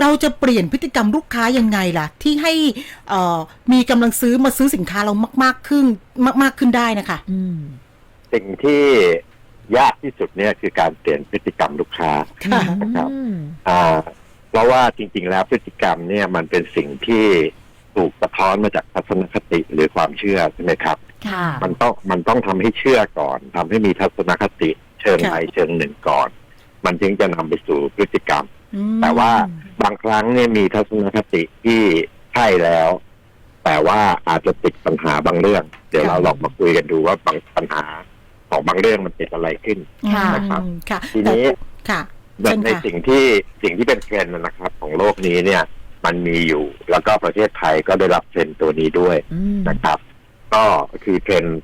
เราจะเปลี่ยนพฤติกรรมลูกค้ายังไงล่ะ ที่ให้เอ่อมีกำลังซื้อมาซื้อสินค้าเรามาก ๆ ขึ้นมาก ๆ ขึ้นได้นะคะอืมสิ่งที่ยากที่สุดเนี่ยคือการเปลี่ยนพฤติกรรมลูกค้าค่ะนะครับอืมอ่าเพราะว่าจริง ๆ แล้วพฤติกรรมเนี่ยมันเป็นสิ่งที่ถูกสะท้อนมาจากทัศนคติหรือความเชื่อใช่ไหมครับค่ะมันต้องมันต้องทำให้เชื่อก่อนทำให้มีทัศนคติเชิงใดเชิงหนึ่งก่อน มันจึงจะนำไปสู่พฤติกรรมอืมแต่ว่า บางครั้งเนี่ยมีทัศนคติที่ใช่แล้ว แต่ว่าอาจจะติดปัญหาบางเรื่อง เดี๋ยวเราลองมาคุยกันดูว่าบางปัญหาของบางเรื่องมันติดอะไรขึ้นค่ะนะครับอืมค่ะทีนี้ค่ะในเชิญในค่ะสิ่งที่สิ่งที่เป็นเทรนด์นะครับ ของโลกนี้เนี่ย มันมีอยู่ แล้วก็ประเทศไทยก็ได้รับเทรนด์ตัวนี้ด้วยอืมนะครับ ก็คือเทรนด์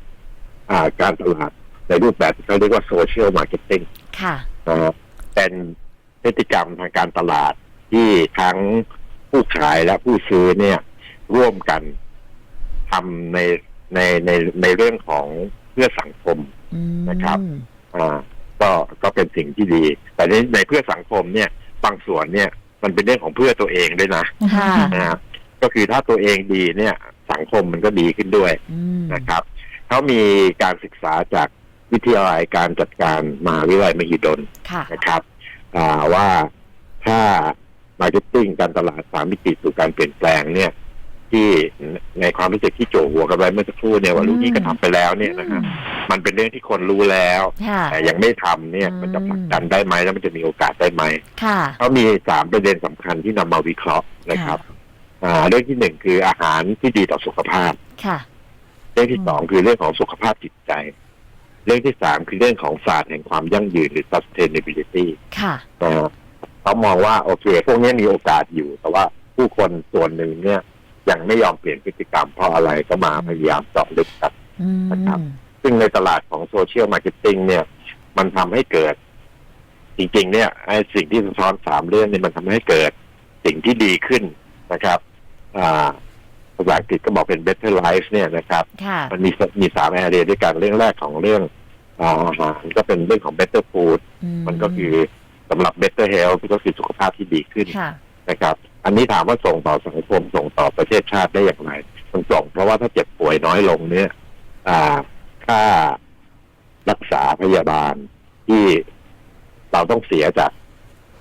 อ่าการตลาดในรูปแบบที่เขาเรียกว่าโซเชียลมาร์เก็ตติ้งค่ะนะครับเป็นพฤติกรรมทางการตลาด ที่ทั้งผู้ขายและผู้ซื้อเนี่ย ร่วมกันทำในในในในเรื่องของเพื่อสังคมอืมนะครับอ่าก็ก็เป็นสิ่งที่ดี แต่ในในเพื่อสังคมเนี่ยบางส่วนเนี่ย มันเป็นเรื่องของเพื่อตัวเองด้วยนะค่ะนะครับก็คือถ้าตัวเองดีเนี่ย สังคมมันก็ดีขึ้นด้วยอืมนะครับเขามีการศึกษาจากวิทยาลัยการจัดการมหาวิทยาลัยมหิดลค่ะนะครับอ่าว่าถ้า มาร์เก็ตติ้งการตลาดสามมิติสู่การเปลี่ยนแปลงเนี่ย ที่ในความรู้สึกที่โจหัวกันไว้เมื่อสักครู่เนี่ยว่าอืมลูกนี้ก็ทำไปแล้วเนี่ยนะครับมันเป็นเรื่องที่คนรู้แล้วค่ะแต่ยังไม่ทำเนี่ยอืมมันจะผลักดันได้ไหมแล้วมันจะมีโอกาสได้ไหมค่ะเขามีสามประเด็นสำคัญที่นำมาวิเคราะห์นะครับอ่าเรื่องที่หนึ่งคืออาหารที่ดีต่อสุขภาพค่ะเรื่องที่สองคือเรื่องของสุขภาพจิตใจ เรื่องที่สามคือเรื่องของศาสตร์แห่งความยั่งยืนหรือ sustainability ค่ะนะครับ เขามองว่าโอเค พวกนี้มีโอกาสอยู่ แต่ว่าผู้คนส่วนหนึ่งเนี่ย ยังไม่ยอมเปลี่ยนพฤติกรรมเพราะอะไรก็มาพยายามเจาะลึกกันอืมนะครับ ซึ่งในตลาดของโซเชียลมาร์เก็ตติ้งเนี่ย มันทำให้เกิด จริง ๆ เนี่ยไอ้สิ่งที่สะท้อนสามเรื่องเนี่ยมันทำให้เกิดสิ่งที่ดีขึ้นนะครับอ่าภาษาอังกฤษก็บอกเป็น better life เนี่ยนะครับค่ะมันมีมีสามแอเรียด้วยกันเรื่องแรกของเรื่องอ่าอาหารก็เป็นเรื่องของ better food มันก็คือ สำหรับ better health ก็คือสุขภาพที่ดีขึ้นค่ะนะครับ อันนี้ถามว่าส่งต่อสังคมส่งต่อประเทศชาติได้อย่างไรมันส่งเพราะว่าถ้าเจ็บป่วยน้อยลงเนี่ยอ่าค่ารักษาพยาบาลที่เราต้องเสียจาก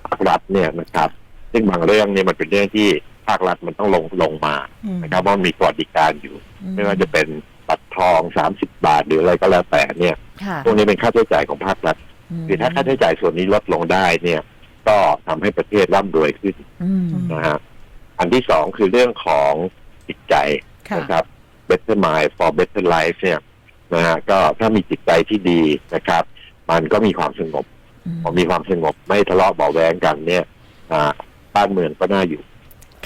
ภาครัฐเนี่ยนะครับ ซึ่งบางเรื่องเนี่ยมันเป็นเรื่องที่ภาครัฐมันต้องลงลงมาอืมนะครับเพราะมันมีสวัสดิการอยู่อืไม่ว่าจะเป็นบัตรทองสามสิบบาทหรืออะไรก็แล้วแต่เนี่ยค่ะพวกนี้เป็นค่าใช้จ่ายของภาครัฐม คือถ้าค่าใช้จ่ายส่วนนี้ลดลงได้เนี่ย ก็ทำให้ประเทศร่ำรวยขึ้นอืมนะฮะอันที่สองคือเรื่องของจิตใจค่ะนะครับ better mind for better life เนี่ยนะฮะก็ถ้ามีจิตใจที่ดีนะครับ มันก็มีความสงบพอมีความสงบไม่ทะเลาะเบาะแวงกันเนี่ยอ่าบ้านเมืองก็น่าอยู่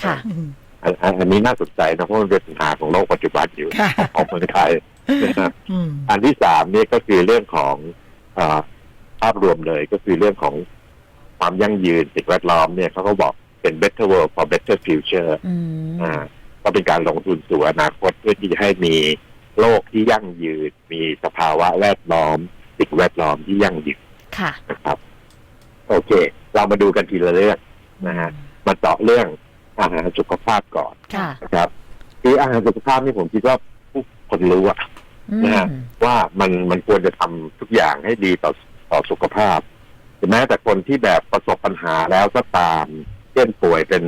ค่ะอืมอันอันอันนี้น่าสนใจนะเพราะมันเป็นปัญหาของโลกปัจจุบันอยู่ค่ะของเมืองไทยนะฮะอืมอันที่สามเนี่ยก็คือเรื่องของอา ภาพรวมเลยก็คือเรื่องของความยั่งยืนสิ่งแวดล้อมเนี่ยเขาก็บอกเป็น better world for better future อืมอ่าก็เป็นการลงทุนสู่อนาคตเพื่อที่จะให้มีโลกที่ยั่งยืน มีสภาวะแวดล้อม สิ่งแวดล้อมที่ยั่งยืนค่ะนะครับ โอเค เรามาดูกันทีละเรื่องนะฮะมาเจาะเรื่องอาหารสุขภาพก่อนค่ะนะครับคืออาหารสุขภาพนี่ผมคิดว่าผู้คนรู้อะอืมนะฮะว่ามันมันควรจะทำทุกอย่างให้ดีต่อ ต่อสุขภาพถึงแม้แต่คนที่แบบประสบปัญหาแล้วก็ตาม เช่นป่วยเป็น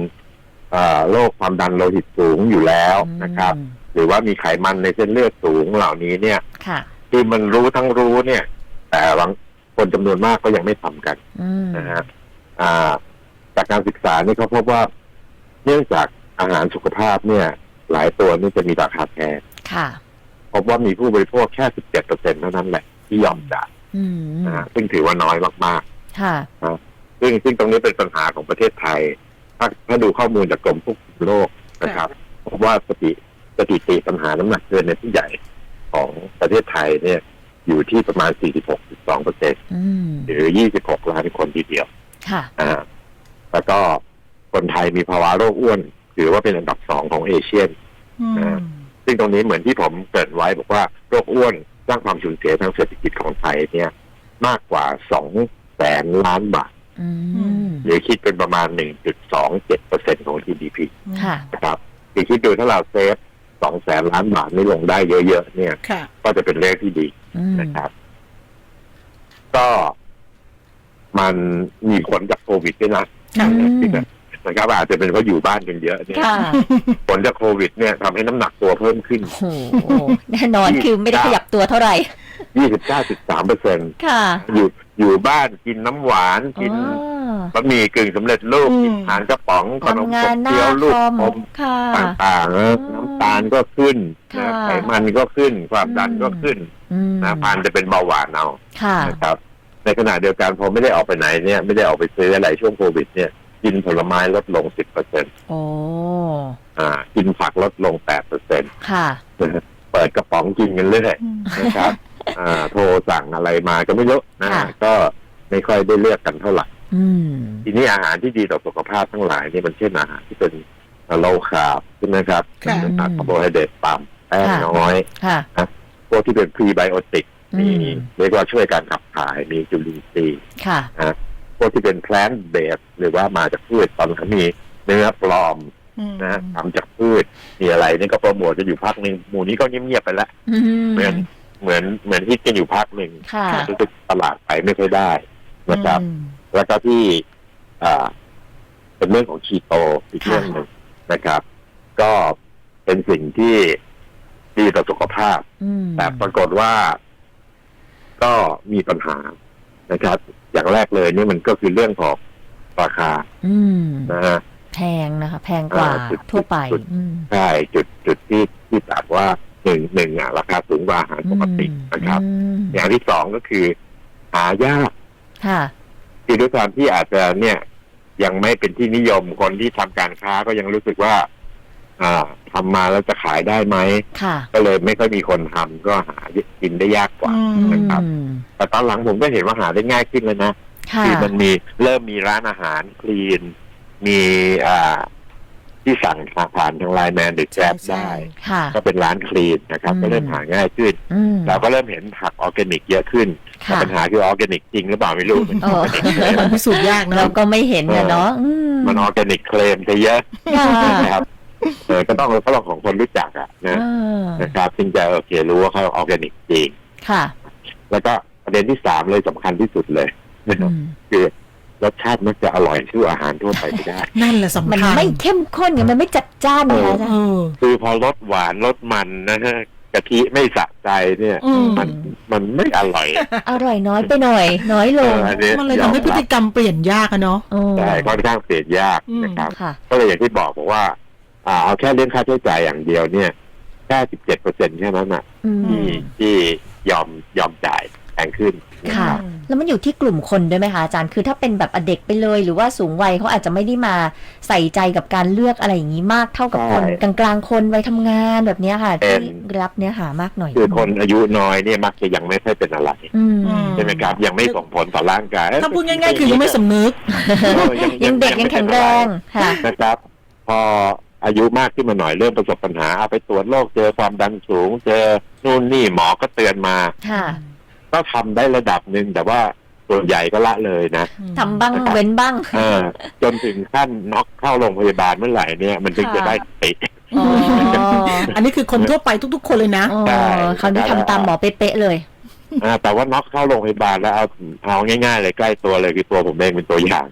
เอ่อโรคความดันโลหิตสูงอยู่แล้วนะครับ หรือว่ามีไขมันในเส้นเลือดสูงเหล่านี้เนี่ยค่ะคือมันรู้ทั้งรู้เนี่ย แต่บางคนจำนวนมากก็ยังไม่ทำกันอืมนะฮะอ่าจากการศึกษานี่เขาพบว่า เนื่องจากอาหารสุขภาพเนี่ย หลายตัวนี่จะมีราคาแพงค่ะพบว่ามีผู้บริโภคแค่ 17เปอร์เซ็นเท่านั้นแหละ ที่ยอมจ่ายอืม นะฮะซึ่งถือว่าน้อยมากค่ะๆซึ่งซึ่งตรงนี้เป็นปัญหาของประเทศไทย ถ้าถ้าดูข้อมูลจากกรมควบคุมโรคนะครับพบว่าสถิสถิติปัญหาน้ำหนักเกินในผู้ใหญ่ของประเทศไทยเนี่ย อยู่ที่ประมาณ 46.2เปอร์เซ็นอืมหรือ 26 ล้านคนทีเดียว ค่ะอ่าแล้วก็คนไทยมีภาวะโรคอ้วน ถือว่าเป็นอันดับสองของเอเชียนอืมนะซึ่งตรงนี้เหมือนที่ผมเกริดไว้บอกว่าโรคอ้วน สร้างความสูญเสียทางเศรษฐกิจของไทยเนี่ย มากกว่าสองแสนล้านบาทอืมหรือคิดเป็นประมาณ1.27เปอร์ GDP ค่ะนะครับคือคิดดูถ้าเราเซฟสองแสนล้านบาทนี่ลงได้เยอะๆเนี่ยค่ะก็จะเป็นเลขที่ดีอืมนะครับ ก็มันมีผลจากโควิดด้วยนะค่ะอืม นะครับอาจจะเป็นเพราะอยู่บ้านกันเยอะเนี่ยค่ะผลจากโควิดเนี่ยทำให้น้ำหนักตัวเพิ่มขึ้น โอ้โหแน่นอนคือไม่ได้ขยับตัวเท่าไหร่ 29.3เปอร์เซ็นต์ค่ะอยู่อยู่บ้านกินน้ำหวานกินอ๋อบะหมี่กึ่งสำเร็จรูปอืม กินอาหารกระป๋องขนมทำขงานบหน้าเคี้ยวลูกคอมอม ค่ะ ต่างๆนะอืมน้ำตาลก็ขึ้นค่ะนะไขมันก็ขึ้น ความดันอืมก็ขึ้นอืมนะพันจะเป็นเบาหวานเอาค่ะ นะครับ ในขณะเดียวกันพอไม่ได้ออกไปไหนเนี่ยไม่ได้ออกไปซื้ออะไรช่วงโควิดเนี่ย กินผลไม้ลดลง10เปอร์เซ็นต์โอ้อ่า กินผักลดลง8เปอร์เซ็นต์ค่ะ เปิดกระป๋องกินกันเรื่อยอืมนะครับ อ่า โทรสั่งอะไรมาก็ไม่รู้นะค่ะก็ไม่ค่อยได้เลือกกันเท่าไหร่อืมทีนี้อาหารที่ดีต่อสุขภาพทั้งหลายเนี่ยมันเช่นอาหารที่เป็นโลคาร์บใช่ไหมครับค่ะเป็นคาร์โบไฮเดรตต่ำแป้งค่ะน้อยค่ะพวกที่เป็นพรีไบโอติกอืมีมเรียกว่าช่วยการขับถ่ายมีจุลินทรีย์ค่ะ พวกที่เป็นแพลนเบสหรือว่ามาจากพืชตอนนี้มีเนื้อปลอมอืมนะทำจากพืชมีอะไรนี่ก็โปรโมทจะอยู่พักหนึ่งหมู่นี้ก็เงียบๆไปแล้วอืมเหมือนเหมือนเหมือนฮิตกันอยู่พักหนึ่งค่ะรู้สึกตลาดไปไม่ค่อยได้นะครับอืมแล้วก็ที่อ่าเป็นเรื่องของคีโตอีกค่ะเรื่องหนึ่งนะครับ ก็เป็นสิ่งที่ดีต่อสุขภาพอืมแต่ปรากฏว่าก็มีปัญหานะครับ อย่างแรกเลยนี่มันก็คือเรื่องของราคา อืมนะฮะแพงนะคะ แพงกว่าอ่าจุดทั่วไปจุดอืมใช่จุดจุดที่ที่ตัดว่าหนึ่งหนึ่งอะราคาสูงกว่าอาหารปกตินะครับอืมอย่างที่สองก็คือ หายากค่ะคือด้วยความที่อาจจะเนี่ย ยังไม่เป็นที่นิยมคนที่ทำการค้าก็ยังรู้สึกว่า อ่าทำมาแล้วจะขายได้ไหมค่ะก็เลยไม่ค่อยมีคนทำก็หากินได้ยากกว่าอืมนะครับอืมแต่ตอนหลังผมก็เห็นว่าหาได้ง่ายขึ้นเลยนะค่ะคือมันมีเริ่มมีร้านอาหารคลีน มีอ่าที่สั่งผ่านทางไลน์แมนหรือแกร็บใช่ได้ค่ะก็เป็นร้านคลีนนะครับอืมก็เริ่มหาง่ายขึ้นอืมเราก็เริ่มเห็นผักออร์แกนิกเยอะขึ้นแต่ค่ะปัญหาคือออร์แกนิกจริงหรือเปล่าไม่รู้มันเออออร์แกนิกเลยมันพิสูจน์ยากนะเราก็ไม่เห็นนะเนาะอืมมันออร์แกนิกเคลมซะเยอะค่ะนะครับ เออก็ต้องก็ต้องของคนรู้จักอะนะเออนะครับจึงจะโอเครู้ว่าเขาออร์แกนิกจริง ค่ะแล้วก็ประเด็นที่สามเลยสำคัญที่สุดเลยอืมคือรสชาติมันจะอร่อยสู้อาหารทั่วไปไม่ได้ นั่นแหละสำมันคัญไม่เข้มข้นไงมันไม่จัดจ้านนะคะอาจารเอย์อคือพอรสหวานรสมันนะฮะกะทิไม่สะใจเนี่ย อืม มันมันไม่อร่อยอร่อยน้อยไปหน่อย น้อยลเองออันนี้มันเลยทำให้พฤติกรรมเปลี่ยนยากอะเนาะ โอ้ใช่ค่อนข้างเปลี่ยนยากนะครับ ค่ะ ก็เลยอย่างที่บอกบอกว่า อ่าเอาแค่เรื่องค่าใช้จ่ายอย่างเดียวเนี่ยแค่สิบเจ็ดเปอร์เซ็นต์แค่นั้นน่ะอืมที่ที่ยอมยอมจ่ายแพงขึ้นนะค่ะ รับแล้วมันอยู่ที่กลุ่มคนด้วยไหมคะอาจารย์ คือถ้าเป็นแบบเด็กไปเลย หรือว่าสูงวัยเขาอาจจะไม่ได้มาใส่ใจกับการเลือกอะไรอย่างนี้มากเท่ากับคนใช่กลางๆคนวัยทำงานแบบเนี้ยค่ะเป็ที่นรับเนื้อหามากหน่อยคือคนอายุน้อยเนี่ยมักจะยังไม่ค่อยเป็นอะไรอืมอืม ใช่ไหมครับ ยังไม่ส่งผลต่อร่างกายถ้าพูดง่ายๆ คือยังไม่สำนึก เออยังเด็กยังแข็งแรงค่ะ นะครับ พอ อายุมากขึ้นมาหน่อยเริ่มประสบปัญหาเอาไปตรวจโรคเจอความดันสูง เจอนู่นนี่หมอก็เตือนมาค่ะก็ทำได้ระดับหนึ่งแต่ว่าส่วนใหญ่ก็ละเลยนะทำบ้างเว้นบ้างเออจนถึงขั้นน็อกเข้าโรงพยาบาลเมื่อไหร่เนี่ย มันถึงจะได้สติอ๋ออันนี้คือคนทั่วไปทุก ๆ คนเลยนะอ๋อใช่เขาได้ทำตามหมอเป๊ะๆเลยอ่าแต่ว่าน็อกเข้าโรงพยาบาลแล้วเอาเอาง่ายๆเลยใกล้ตัวเลยคือตัวผมเองเป็นตัวอย่าง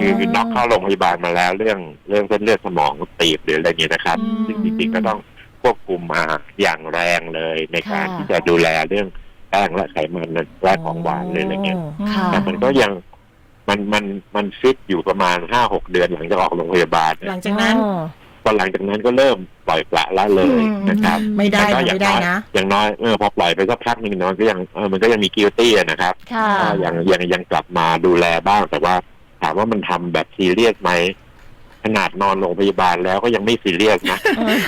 คือคือน็อกเข้าโรงพยาบาลมาแล้ว เรื่องเรื่องเส้นเลือดสมองตีบหรืออะไรอย่างเงี้ยนะครับอืมซึ่งจริงๆก็ต้องควบคุมมาอย่างแรงเลยในการค่ะที่จะดูแลเรื่องแป้งและไขมันและของหวานเลยอะไรเงี้ยค่ะแต่มันก็ยังมันมันมันฟิตอยู่ประมาณห้าหกเดือนหลังจากออกโรงพยาบาล หลังจากนั้นอ๋อพอหลังจากนั้นก็เริ่มปล่อยปละละเลยอืมนะครับ ไม่ได้แต่ก็นะอย่างไม่ได้น้อยนะอย่างน้อยเออพอปล่อยไปสักพักหนึ่งเนอนก็ยังเออมันก็ยังมีกิลตี้นะครับค่ะก็ยังยังยังกลับมาดูแลบ้างแต่ว่า ถามว่ามันทำแบบซีเรียสไหมขนาดนอนโรงพยาบาลแล้วก็ยังไม่ซีเรียสนะ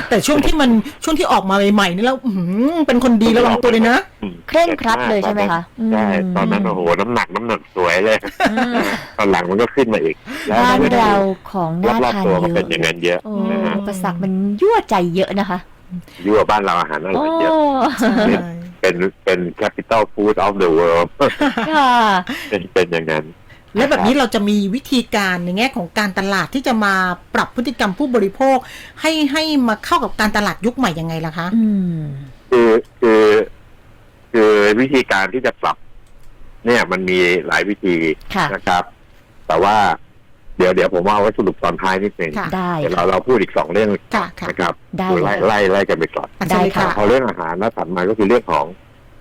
แต่ช่วงที่มันช่วงที่ออกมาใหม่ๆนี่แล้วอื้อหือเป็นคนดีระวังตัวเลยนะอืมเคร่งครัดเลยใช่ไหมคะใช่มตอนนั้นโอ้โหน้ำหนักน้ำหนักสวยเลยอืมตอนหลังมันก็ขึ้นมาอีกแล้วบ้านเราของรน่าอบทานๆตัวก็เยเป็นอะอย่างนั้นเยอะโอ้นะฮะอุปสรรคมันยั่วใจเยอะนะคะยั่วบ้านเราอาหารอร่โอ้อยเยอะเป็นเป็น capital food of the world ค่ะเป็นเป็นอย่างนั้น และแบบนี้เราจะมีวิธีการในแง่ของการตลาดที่จะมาปรับพฤติกรรมผู้บริโภค ให้ให้มาเข้ากับการตลาดยุคใหม่ยังไงล่ะคะอืมคือคือคือวิธีการที่จะปรับ เนี่ยมันมีหลายวิธีค่ะนะครับ แต่ว่าเดี๋ยวเดี๋ยวผมว่าเอาไว้สรุปตอนท้ายนิดนึงค่ะได้เดี๋ยวเราค่ะเราพูดอีกสองเรื่องค่ะค่ะนะครับได้ดูไล่เลยไล่ไล่กันไปก่อนอะได้เชิญเลยค่ะค่ะพอเรื่องอาหารแล้วถัดมาก็คือเรื่องของ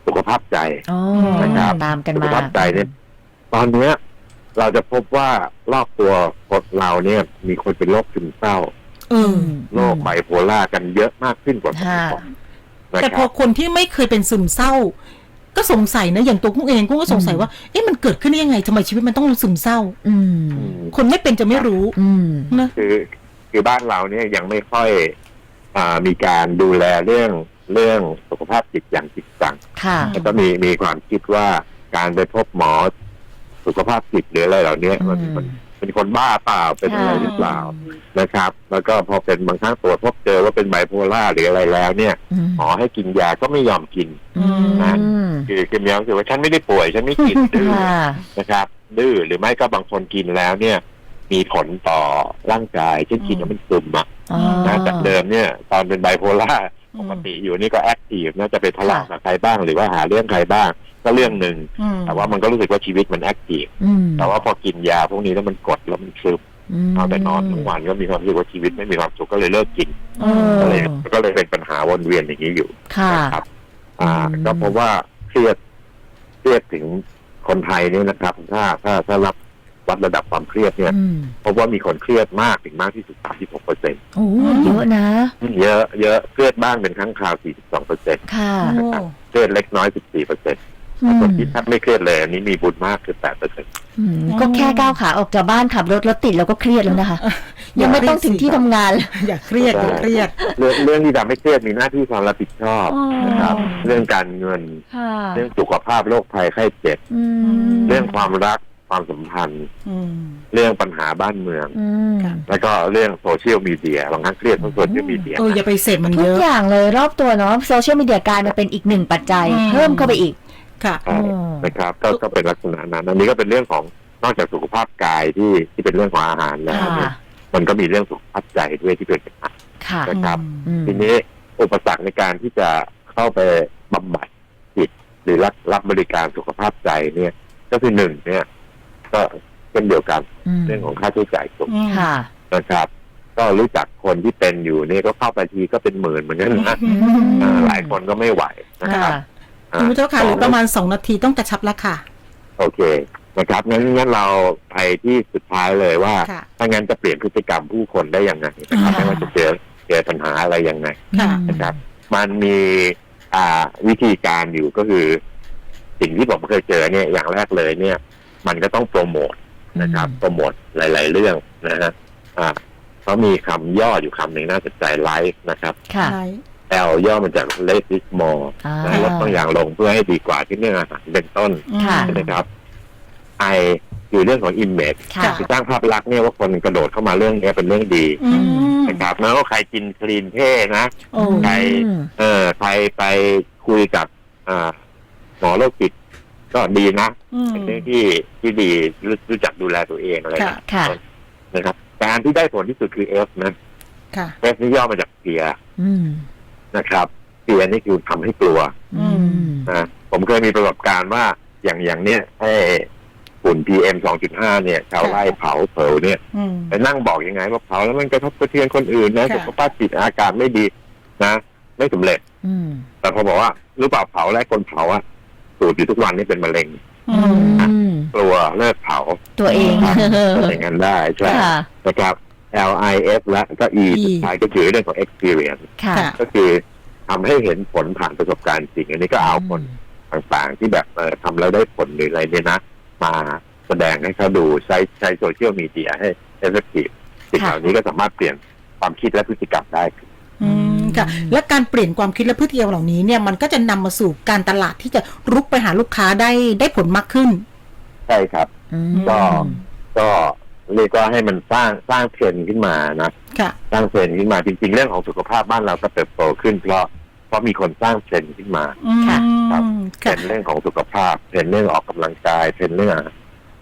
สุขภาพใจอ๋อนะครับตามกันสุขมาภาพใจเนี่ยตอนเนี้ย เราจะพบว่ารอบตัวคนเราเนี่ย มีคนเป็นโรคซึมเศร้าเออโรคไบโพล่ากันเยอะมากขึ้นกว่าสมัยก่อนนะแต่คพอรับคนที่ไม่เคยเป็นซึมเศร้า ก็สงสัยนะอย่างตัวกุ้งเองกุ้งก็สงสัยว่าเอ๊ะมันเกิดขึ้นได้ยังไงทำไมชีวิตมันต้องซึมเศร้า อืมอืมคนไม่เป็นจะไม่รู้ อืมนะคือคือบ้านเราเนี่ยยังไม่ค่อยอ่ามีการดูแลเรื่องเรื่องสุขภาพจิตอย่างจริงจังค่ะแล้วก็มีมีความคิดว่าการไปพบหมอ สุขภาพจิตหรืออะไรเหล่านี้มันอืมมันเป็นคนบ้าเปล่าเป็นอะไรค่ะหรือเปล่านะครับ แล้วก็พอเป็นบางครั้งตรวจพบเจอว่าเป็นไบโพล่าหรืออะไรแล้ว เนี่ยอืมหมอให้กินยาก็ไม่ยอมกินอืมคือคือมีความรู้สึกว่าฉันไม่ได้ป่วยฉันไม่กินดื้อค่ะนะครับดื้อหรือไม่ก็บางคนกินแล้วเนี่ย มีผลต่อร่างกายเช่นกินแล้วมันซึมอะอ๋อนะจากเดิมเนี่ย ตอนเป็นไบโพล่าปกติอยู่นี่ก็แอคทีฟน่าจะไปทะเลาะค่ะกับใครบ้างหรือว่าหาเรื่องใครบ้าง ก็เรื่องหนึ่งอืมแต่ว่ามันก็รู้สึกว่าชีวิตมันแอคทีฟอืมแต่ว่าพอกินยาพวกนี้แล้วมันกดแล้วมันซึมมเอาแต่นอนทั้งวันก็มีความรู้สึกว่าชีวิตไม่มีความสุขก็เลยเลิกกินเออก็เลยก็เลยเป็นปัญหาวนเวียนอย่างนี้อยู่ค่ะนะครับ อ่าอืมก็เพราะว่าเครียดเครียดถึงคนไทยเนี่ยนะครับ ถ้าถ้าถ้ารับวัดระดับความเครียดเนี่ยอืมพบว่ามีคนเครียดมากถึงมากที่สุด 36เปอร์เซ็นต์โอ้เยอะนะ เยอะ เยอะเครียดบ้างเป็นครั้งคราว 42เปอร์เซ็นต์ค่ะโอ้เครียดเล็กน้อย 14เปอร์เซ็นต์อืม คนที่แทบไม่เครียดเลยอันนี้มีบุญมากคือ8เปอร์เซ็นต์อืมก็แค่ก้าวขาออกจากบ้านขับรถรถติดเราก็เครียดแล้วนะคะ ยังไม่ต้องถึงที่ทำงานเลยอย่าเครียดอย่าเครียด เรื่องเรื่องที่ทำให้เครียดมีหน้าที่ความรับผิดชอบอ๋อนะครับ เรื่องการเงินค่ะเรื่องสุขภาพโรคภัยไข้เจ็บอืมเรื่องความรักความสัมพันธ์อืมเรื่องปัญหาบ้านเมืองอืมแล้วก็เรื่องโซเชียลมีเดียบางครั้งเครียดเพราะโซเชียลมีเดียเอออย่าไปเสพมันทุเยกอะอย่างเลยรอบตัวเนาะโซเชียลมีเดียกลายมาเป็นอีกหนึ่งปัจจัยอืมเพิ่มเข้าไปอีก ค่ะใช่นะครับก็ก็เป็นลักษณะนั้นอันนี้ก็เป็นเรื่องของนอกจากสุขภาพกายที่ที่เป็นเรื่องของอาหารแล้วเนี่ยค่ะมันก็มีเรื่องสุขภาพใจด้วยที่เป็นปัญหาค่ะนะครับ อืม ทีนี้อุปสรรคในการที่จะเข้าไปบำบัดจิตหรือรับรับบริการสุขภาพใจเนี่ย ก็คือหนึ่งเนี่ย ก็เช่นเดียวกันมเรื่องของค่าใช้จ่ายสูงอืมค่ะ นะครับ ก็รู้จักคนที่เป็นอยู่นี่ก็เข้าไปทีก็เป็นหมื่นเหมือนกันนะอืมอ่าหลายคนก็ไม่ไหวนะครับ ค่ะอ่า คุณผู้ชมค่ะเหรือประมาณสองนาทีต้องกระชับแล้วค่ะ โอเคนะครับงั้นงั้นเราไปที่สุดท้ายเลยว่า ค่ะ ถ้างั้นจะเปลี่ยนพฤติกรรมผู้คนได้ยังไงนะครับอ่าไม่ว่าจะเจอเจอปัญหาอะไรยังไง ค่ะ นะครับ มันมีอ่าวิธีการอยู่ก็คือ สิ่งที่ผมเคยเจอเนี่ยอย่างแรกเลยเนี่ย มันก็ต้องโปรโมทนะครับ โปรโมทหลาย ๆ เรื่องนะฮะอ่าเขามีคำย่ออยู่คำหนึ่งน่าสนใจไลฟ์นะครับ ค่ะใช่ L ย่อมาจาก less is more อ่านะลดบางอย่างลงเพื่อให้ดีกว่าที่เรื่องอาหารเป็นต้นค่ะใช่ไหมครับ I คือเรื่องของ image ค่ะคือสร้างภาพลักษณ์เนี่ยว่าคนกระโดดเข้ามาเรื่องนี้เป็นเรื่องดีอืมนะครับแล้วก็ใครกินคลีนเท่นะโอ้ใครอืมเออใครไปคุยกับอ่าหมอโรคจิตก็ดีนะอืมเป็นเรื่องที่ที่ดีรู้รู้จักดูแลตัวเองอะไรค่ะนะค่ะนะครับแต่อันที่ได้ผลที่สุดคือ F นะค่ะ F นี่ย่อมาจากเฟียอืม นะครับเฟียนี่คือทำให้กลัวอืมนะผมเคยมีประสบการณ์ว่าอย่างอย่างเนี้ยให้ฝุ่น PM 2.5เนี่ยชาวไร่เผาเผาเนี่ยอืมไปนั่งบอกยังไงว่าเผาแล้วมันกระทบกระเทือนคนอื่นนะค่ะสุขภาพจิตอากาศไม่ดีนะไม่สำเร็จ อืมแต่พอบอกว่ารู้เปล่าเผาแล้วคนเผาอะสูดอยู่ทุกวันนี่เป็นมะเร็งอืมอืมกลัวเลิกเผา ตัวเองเป็นอย่างนั้นได้ใช่ค่ะนะครับ L I F และก็ E E สุดท้ายก็คือเรื่องของ experience ค่ะค่ะ ก็คือทำให้เห็นผลผ่านประสบการณ์จริง อันนี้ก็เอาคนต่างๆ ที่แบบเออทำแล้วได้ผลหรืออะไรเนี่ยนะ มาแสดงให้เขาดูใช้ใช้โซเชียลมีเดียให้ effective สิ่งค่ะเหล่านี้ก็สามารถเปลี่ยนความคิดและพฤติกรรมได้อืมค่ะ และการเปลี่ยนความคิดและพฤติกรรมเหล่านี้เนี่ยมันก็จะนำมาสู่การตลาดที่จะรุกไปหาลูกค้าได้ได้ผลมากขึ้น ใช่ครับอืมก็ก็ เรียกว่าให้มันสร้างสร้างเทรนด์ขึ้นมานะค่ะ สร้างเทรนด์ขึ้นมาจริง ๆ เรื่องของสุขภาพบ้านเราก็เติบโตขึ้นเพราะเพราะมีคนสร้างเทรนด์ขึ้นมา อืมครับค่ะเป็นเรื่องของสุขภาพเป็นเรื่องออกกำลังกายเป็นเรื่อง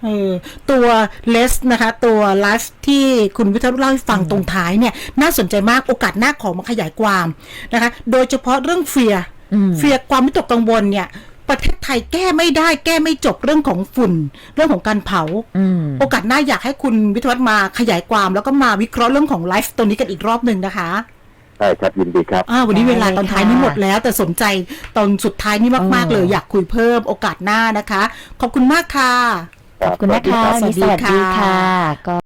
เออตัวเลสนะคะ ตัวไลฟ์ที่คุณวิทยาเล่าให้ฟังตรงท้ายเนี่ย น่าสนใจมากโอกาสหน้าของมาขยายความนะคะ โดยเฉพาะเรื่องเฟีย อืม เฟียความวิตกกังวลเนี่ย ประเทศไทยแก้ไม่ได้ แก้ไม่จบเรื่องของฝุ่น เรื่องของการเผาอืมโอกาสหน้าอยากให้คุณวิทยาวัฒน์มาขยายความแล้วก็มาวิเคราะห์เรื่องของไลฟ์ตัวนี้กันอีกรอบหนึ่งนะคะใช่ครับยินดีครับอ่าวันนี้ได้เวลาตอนท้ายค่ะนี้หมดแล้ว แต่สนใจตอนสุดท้ายนี้มาก ๆ เลยเอออยากคุยเพิ่มโอกาสหน้านะคะ ขอบคุณมากค่ะขอบคุณนะคะสวัสดีสวัสดีค่ะค่ะก็